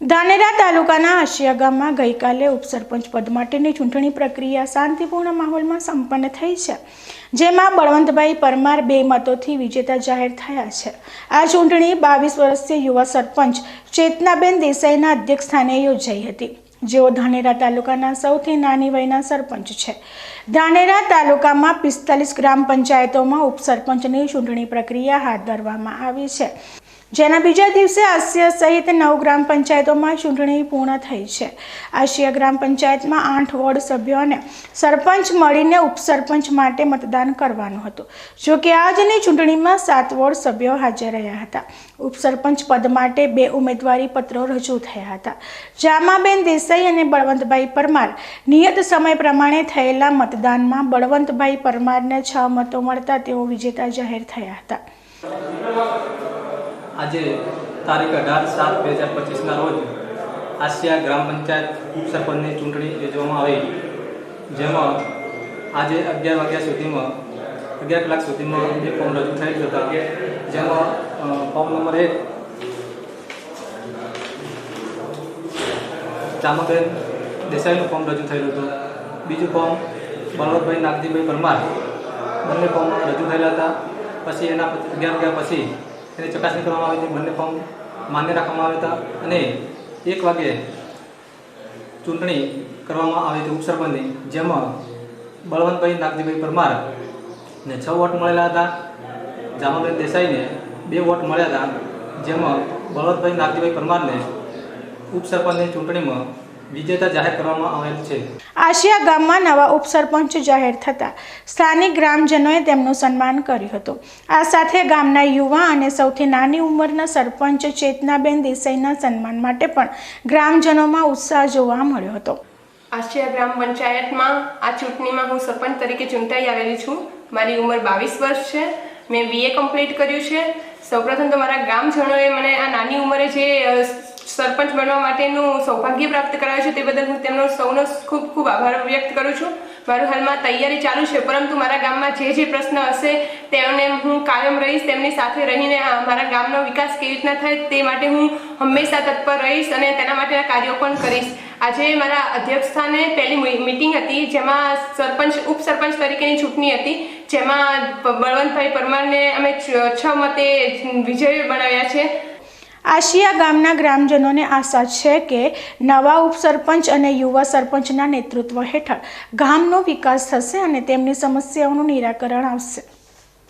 ધાનેરા તાલુકાના આશિયા ગામમાં ગઈકાલે ઉપસરપંચ પદ માટેની ચૂંટણી પ્રક્રિયા શાંતિપૂર્ણ માહોલમાં સંપન્ન થઈ છે, જેમાં બળવંતભાઈ પરમાર બે મતોથી વિજેતા જાહેર થયા છે. આ ચૂંટણી બાવીસ વર્ષીય યુવા સરપંચ ચેતનાબેન દેસાઈના અધ્યક્ષસ્થાને યોજાઈ હતી. જેઓ ધાનેરા તાલુકાના સૌથી નાની વયના સરપંચ છે. ધાનેરા તાલુકામાં પિસ્તાલીસ ગ્રામ પંચાયતોમાં ઉપસરપંચની ચૂંટણી પ્રક્રિયા હાથ ધરવામાં આવી છે. જેના બીજા દિવસે આસિયા સહિત નવ ગ્રામ પંચાયતોમાં ચૂંટણી પૂર્ણ થઈ છે. આસિયા ગ્રામ પંચાયતમાં આઠ વોર્ડ સભ્યો અને સરપંચ મળીને ઉપસરપંચ માટે મતદાન કરવાનું હતું. જોકે આજની ચૂંટણીમાં સાત વોર્ડ સભ્યો હાજર રહ્યા હતા. ઉપસરપંચ પદ માટે બે ઉમેદવારી પત્રો રજૂ થયા હતા. જામાબેન દેસાઈ અને બળવંતભાઈ પરમાર નિયત સમય પ્રમાણે થયેલા મતદાનમાં બળવંતભાઈ પરમારને છ મતો મળતા તેઓ વિજેતા જાહેર થયા હતા. આજે તારીખ અઢાર સાત બે હજાર પચીસના રોજ આસિયા ગ્રામ પંચાયત ઉપસરપંચની ચૂંટણી યોજવામાં આવી. જેમાં આજે અગિયાર વાગ્યા સુધીમાં, અગિયાર કલાક સુધીમાં જે ફોર્મ રજૂ થયેલ હતા જેમાં ફોર્મ નંબર એક ચામાબેન દેસાઈનું ફોર્મ રજૂ થયેલું હતું. બીજું ફોર્મ બળવંતભાઈ નાગજીભાઈ પરમાર બંને ફોર્મ રજૂ થયેલા હતા. પછી એના અગિયાર વાગ્યા પછી એની ચકાસણી કરવામાં આવી હતી. બંને ફોર્મ માન્ય રાખવામાં આવ્યા હતા. અને એક વાગે ચૂંટણી કરવામાં આવી હતી ઉપસરપંચની, જેમાં બળવંતભાઈ નાગજીભાઈ પરમાર ને છ વોટ મળેલા હતા. જામાબેન દેસાઈને બે વોટ મળ્યા હતા. જેમાં બળવંતભાઈ નાગજીભાઈ પરમારને ઉપસરપંચની ચૂંટણીમાં વિજેતા જાહેર કરવામાં આવેલ છે. આશિયા ગામમાં નવા ઉપસરપંચ જાહેર થતા સ્થાનિક ગ્રામજનોએ તેમનું સન્માન કર્યું હતું. આ સાથે ગામના યુવા અને સૌથી નાની ઉંમરના સરપંચ ચેતનાબેન દેસાઈના સન્માન માટે પણ ગ્રામજનોમાં ઉત્સાહ જોવા મળ્યો હતો. આશિયા ગ્રામ પંચાયતમાં આ ચૂંટણીમાં હું સરપંચ તરીકે ચૂંટાઈ આવેલી છું. મારી ઉંમર બાવીસ વર્ષ છે. મેં બીએ કમ્પ્લીટ કર્યું છે. સૌપ્રથમ તો મારા ગ્રામજનોએ મને આ નાની ઉંમરે જે સરપંચ બનવા માટેનું સૌભાગ્ય પ્રાપ્ત કરાવ્યું છે તે બદલ હું તેમનો સૌનો ખૂબ ખૂબ આભાર વ્યક્ત કરું છું. મારું હાલમાં તૈયારી ચાલુ છે, પરંતુ મારા ગામમાં જે જે પ્રશ્ન હશે તેમને હું કાયમ રહીશ, તેમની સાથે રહીને મારા ગામનો વિકાસ કેવી રીતના થાય તે માટે હું હંમેશા તત્પર રહીશ અને તેના માટેના કાર્યો પણ કરીશ. આજે મારા અધ્યક્ષ સ્થાને પહેલી મિટિંગ હતી, જેમાં સરપંચ, ઉપસરપંચ તરીકેની ચૂંટણી હતી, જેમાં બળવંતભાઈ પરમારને અમે છ મતે વિજય બનાવ્યા છે. આશિયા ગામના ગ્રામજનોને આશા છે કે નવા ઉપસરપંચ અને યુવા સરપંચના નેતૃત્વ હેઠળ ગામનો વિકાસ થશે અને તેમની સમસ્યાઓનું નિરાકરણ આવશે.